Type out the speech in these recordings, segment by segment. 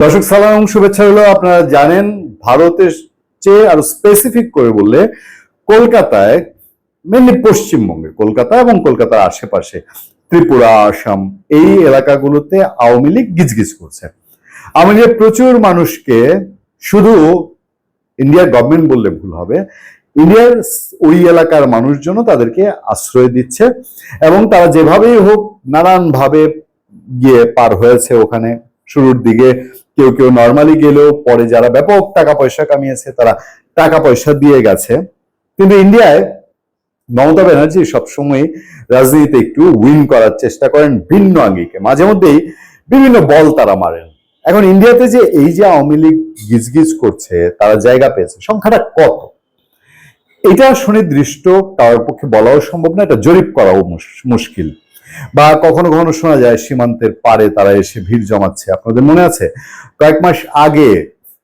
দর্শক, সালাম, শুভেচ্ছা হলো আপনারা জানেন, ভারতের চেয়ে আরও স্পেসিফিক করে বললে কলকাতায় মেনলি পশ্চিমবঙ্গে, কলকাতা এবং কলকাতার আশেপাশে, ত্রিপুরা, আসাম, এই এলাকাগুলোতে আওয়ামী লীগ গিজগিজ করছে। আওয়ামী লীগ প্রচুর মানুষকে শুধু ইন্ডিয়ার গভর্নমেন্ট বললে ভুল হবে ইন্ডিয়ার ওই এলাকার মানুষজন তাদেরকে আশ্রয় দিচ্ছে এবং তারা যেভাবেই হোক নানানভাবে গিয়ে পার হয়েছে ওখানে, শুরুর দিকে কেউ কেউ নর্মালি গেলেও পরে যারা ব্যাপক টাকা পয়সা কামিয়েছে, তারা টাকা পয়সা দিয়ে গেছে। কিন্তু ইন্ডিয়ায় মমতা ব্যানার্জি সবসময় রাজনীতিতে একটু উইন করার চেষ্টা করেন ভিন্ন আঙ্গিকে। মাঝে মধ্যেই বিভিন্ন বল তারা মারেন। এখন ইন্ডিয়াতে যে এই যে আওয়ামী লীগ গিজগিজ করছে, তারা জায়গা পেয়েছে, সংখ্যাটা কত? এটা সুনির্দিষ্ট কারোর পক্ষে বলাও সম্ভব না, এটা জরিপ করাও মুশকিল। বা কখনো কখনো শোনা যায় সীমান্তের পারে তারা এসে ভিড় জমাচ্ছে। আপনাদের মনে আছে? কয়েক মাস আগে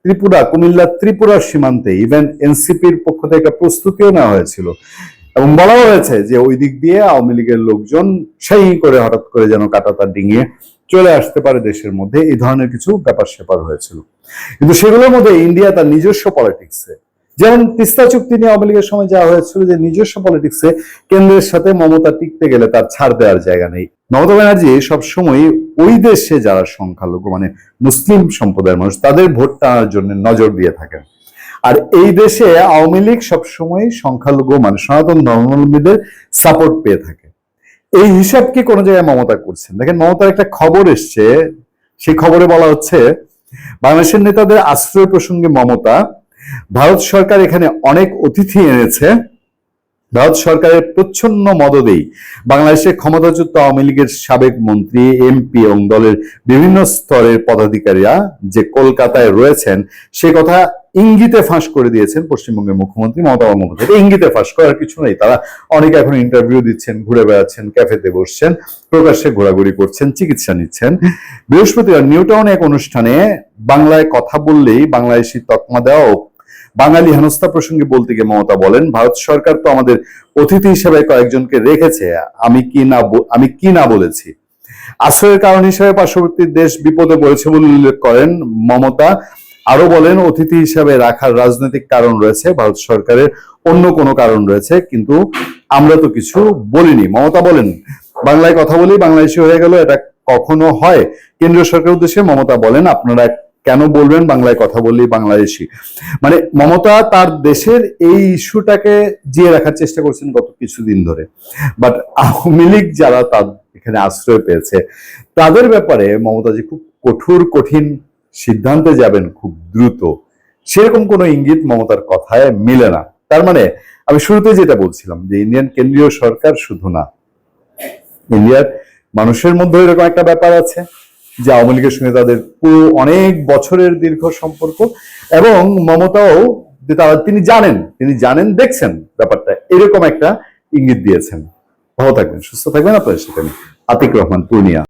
ত্রিপুরা, কুমিল্লা ত্রিপুরার সীমান্তে ইভেন এনসিপির পক্ষ থেকে একটা প্রস্তুতিও নেওয়া হয়েছিল। এবং বলা হয়েছে যে ওই দিক দিয়ে আওয়ামী লীগের লোকজন সেই করে হঠাৎ করে যেন কাটাতা ডিঙিয়ে চলে আসতে পারে দেশের মধ্যে। এই ধরনের কিছু ব্যাপার স্যাপার হয়েছিল। কিন্তু সেগুলোর মধ্যে ইন্ডিয়া তার নিজস্ব পলিটিক্সে যেমন তিস্তা চুক্তি নিয়ে আওয়ামী লীগের সময় যা হয়েছিল যে নিজস্ব পলিটিক্সে কেন্দ্রের সাথে মমতা টিকতে গেলে তার ছাড় দেওয়ার জায়গা নেই। মমতা ব্যানার্জি সবসময় ওই দেশে যারা সংখ্যালঘু মানে মুসলিম সম্প্রদায়ের মানুষ, তাদের ভোট টানার জন্য নজর দিয়ে থাকেন। আর এই দেশে আওয়ামী লীগ সবসময় সংখ্যালঘু মানে সনাতন ধর্মাবলম্বীদের সাপোর্ট পেয়ে থাকে। এই হিসাব কি কোনো জায়গায় মমতা করছেন? দেখেন, মমতার একটা খবর এসছে। সেই খবরে বলা হচ্ছে, বাংলাদেশের নেতাদের আশ্রয় প্রসঙ্গে মমতা ভারত সরকার এখানে অনেক অতিথি এনেছে। ভারত সরকারের প্রচ্ছন্ন মদদেই বাংলাদেশের ক্ষমতাচ্যুত আওয়ামী লীগের সাবেক মন্ত্রী, এমপি এবং দলের বিভিন্ন স্তরের পদাধিকারীরা যে কলকাতায় রয়েছেন, সে কথা ইঙ্গিতে ফাঁস করে দিয়েছেন পশ্চিমবঙ্গের মুখ্যমন্ত্রী মমতা বন্দ্যোপাধ্যায়। ইঙ্গিতে ফাঁস করার কিছু নেই। তারা অনেকে এখন ইন্টারভিউ দিচ্ছেন, ঘুরে বেড়াচ্ছেন ক্যাফেতে বসছেন, প্রকাশ্যে ঘোরাঘুরি করছেন, চিকিৎসা নিচ্ছেন। বৃহস্পতিবার নিউটাউনে এক অনুষ্ঠানে বাংলায় কথা বললেই বাংলাদেশি তকমা দেওয়া ও বাঙালি হেনস্থা প্রসঙ্গে বলতে গিয়ে মমতা বলেন, ভারত সরকার তো আমাদের অতিথি হিসেবে কয়েকজনকে রেখেছে, আমি কি না আমি কি না বলেছি? আশ্রয়ের কারণ হিসেবে পার্শ্ববর্তী দেশ বিপদে পড়েছে বলে উল্লেখ করেন মমতা। আরও বলেন, অতিথি হিসাবে রাখার রাজনৈতিক কারণ রয়েছে, ভারত সরকারের অন্য কোনো কারণ রয়েছে, কিন্তু আমরা তো কিছু বলিনি। মমতা বলেন, বাংলায় কথা বলি, বাংলাদেশি হয়ে গেল, এটা কখনো হয়। কেন্দ্রীয় সরকারের উদ্দেশ্যে মমতা বলেন, আপনারা কেন বলবেন? বাংলায় কথা বললি বাংলাদেশি। মানে মমতা তার দেশের এই ইস্যুটাকে জিয়ে রাখার চেষ্টা করছেন গত কিছুদিন ধরে। বাট আওয়ামী লীগ যারা তার এখানে আশ্রয় পেয়েছে, তাদের ব্যাপারে মমতা যে খুব কঠোর, কঠিন সিদ্ধান্তে যাবেন খুব দ্রুত। সেরকম কোনো ইঙ্গিত মমতার কথায় মিলে না। তার মানে আমি শুরুতে যেটা বলছিলাম যে ইন্ডিয়ান কেন্দ্রীয় সরকার শুধু না, ইন্ডিয়ার মানুষের মধ্যে এরকম একটা ব্যাপার আছে। যে আওয়ামী লীগের সঙ্গে তাদের পুরো অনেক বছরের দীর্ঘ সম্পর্ক এবং মমতাও যে তারা, তিনি জানেন তিনি জানেন, দেখছেন ব্যাপারটা। এরকম একটা ইঙ্গিত দিয়েছেন। ভালো থাকবেন, সুস্থ থাকবেন। আপনাদের সাথে আতিক রহমান, পূর্ণিয়া।